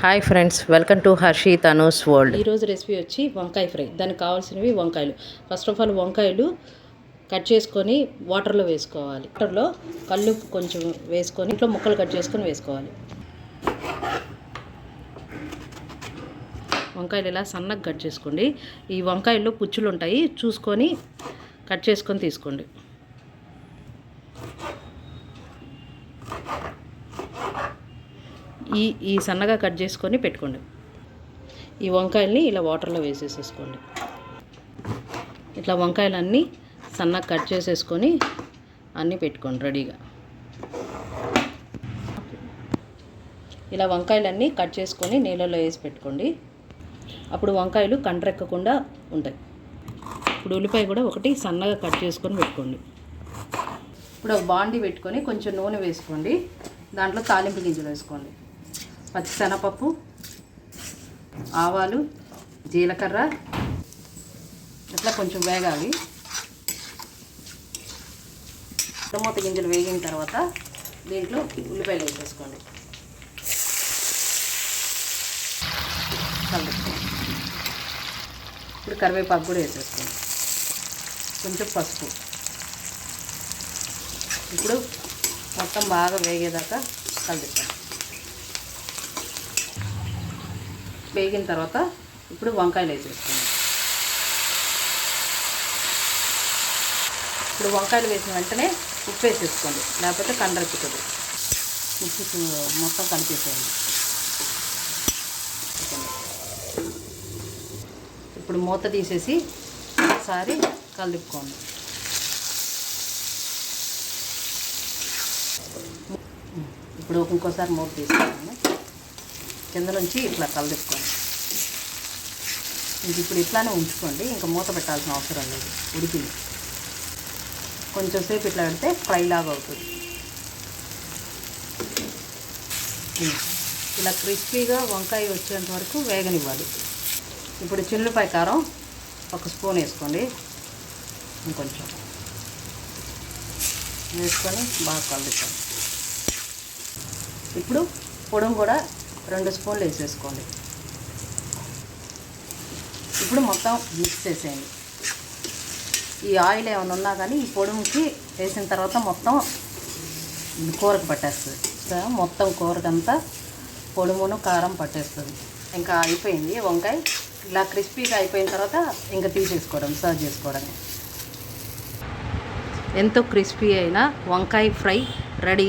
Hi friends welcome to Harshi Tanu's world. ఈరోజు recipe వచ్చి వంకాయ ఫ్రై. దానికి కావాల్సినవి వంకాయలు. ఫస్ట్ ఆఫ్ ఆల్ వంకాయలు కట్ చేసుకొని వాటర్లో వేసుకోవాలి. వాటర్లో కళ్ళు కొంచెం వేసుకొని ఇంట్లో ముక్కలు కట్ చేసుకొని వేసుకోవాలి. వంకాయలు ఇలా సన్నగా కట్ చేసుకోండి. ఈ వంకాయల్లో పుచ్చులు ఉంటాయి చూసుకొని కట్ చేసుకొని తీసుకోండి. ఈ ఈ సన్నగా కట్ చేసుకొని పెట్టుకోండి. ఈ వంకాయల్ని ఇలా వాటర్లో వేసేసేసుకోండి. ఇట్లా వంకాయలన్నీ సన్నగా కట్ చేసేసుకొని అన్నీ పెట్టుకోండి రెడీగా. ఇలా వంకాయలన్నీ కట్ చేసుకొని నీళ్ళలో వేసి పెట్టుకోండి. అప్పుడు వంకాయలు కండ్రెక్కకుండా ఉంటాయి. ఇప్పుడు ఉల్లిపాయ కూడా ఒకటి సన్నగా కట్ చేసుకొని పెట్టుకోండి. ఇప్పుడు బాండి పెట్టుకొని కొంచెం నూనె వేసుకోండి. దాంట్లో తాలింపు గింజలు వేసుకోండి. పచ్చిశనగపప్పు ఆవాలు జీలకర్ర ఇట్లా కొంచెం వేగాలి. టమోటా గింజలు వేగిన తర్వాత దీంట్లో ఉల్లిపాయలు వేసేసుకోండి. కలుపుకోండి. ఇప్పుడు కరివేపాకు కూడా వేసేసుకోండి. కొంచెం పసుపు. ఇప్పుడు మొత్తం బాగా వేగేదాకా కలుపుతాం వేగిన తర్వాత ఇప్పుడు వంకాయలు వేసేసుకోండి ఇప్పుడు వంకాయలు వేసిన వెంటనే ఉప్పు వేసేసుకోండి. లేకపోతే కండరెక్కుతుంది ఉప్పు మొత్తం కలిపేసేయండి. ఇప్పుడు మూత తీసేసి ఒకసారి కలుపుకోండి. ఇప్పుడు ఇంకోసారి మూత తీసుకోండి. కింద నుంచి ఇట్లా కలుపుకోండి ఇది ఇప్పుడు ఇట్లానే ఉంచుకోండి. ఇంకా మూత పెట్టాల్సిన అవసరం లేదు. ఉడికింది. కొంచెం సేపు ఇట్లా పెడితే ఫ్రై లాగా అవుతుంది. ఇలా క్రిస్పీగా వంకాయ వచ్చేంత వరకు వేగనివ్వాలి. ఇప్పుడు చిల్లుపాయ కారం ఒక స్పూన్ వేసుకోండి. ఇంకొంచెం. వేసుకొని బాగా కలుపుతాం ఇప్పుడు పొడం కూడా రెండు స్పూన్లు వేసేసుకోండి. ఇప్పుడు మొత్తం మిక్స్ చేసేయండి. ఈ ఆయిల్ ఏమైనా ఉన్నా కానీ ఈ పొడుముకి వేసిన తర్వాత మొత్తం కూరకు పట్టేస్తుంది. మొత్తం కూరకంతా పొడుమును కారం పట్టేస్తుంది. ఇంకా అయిపోయింది. వంకాయ ఇలా క్రిస్పీగా అయిపోయిన తర్వాత ఇంకా తీసేసుకోవడం సర్వ్ చేసుకోవడమే. ఎంతో క్రిస్పీ అయిన వంకాయ ఫ్రై రెడీ.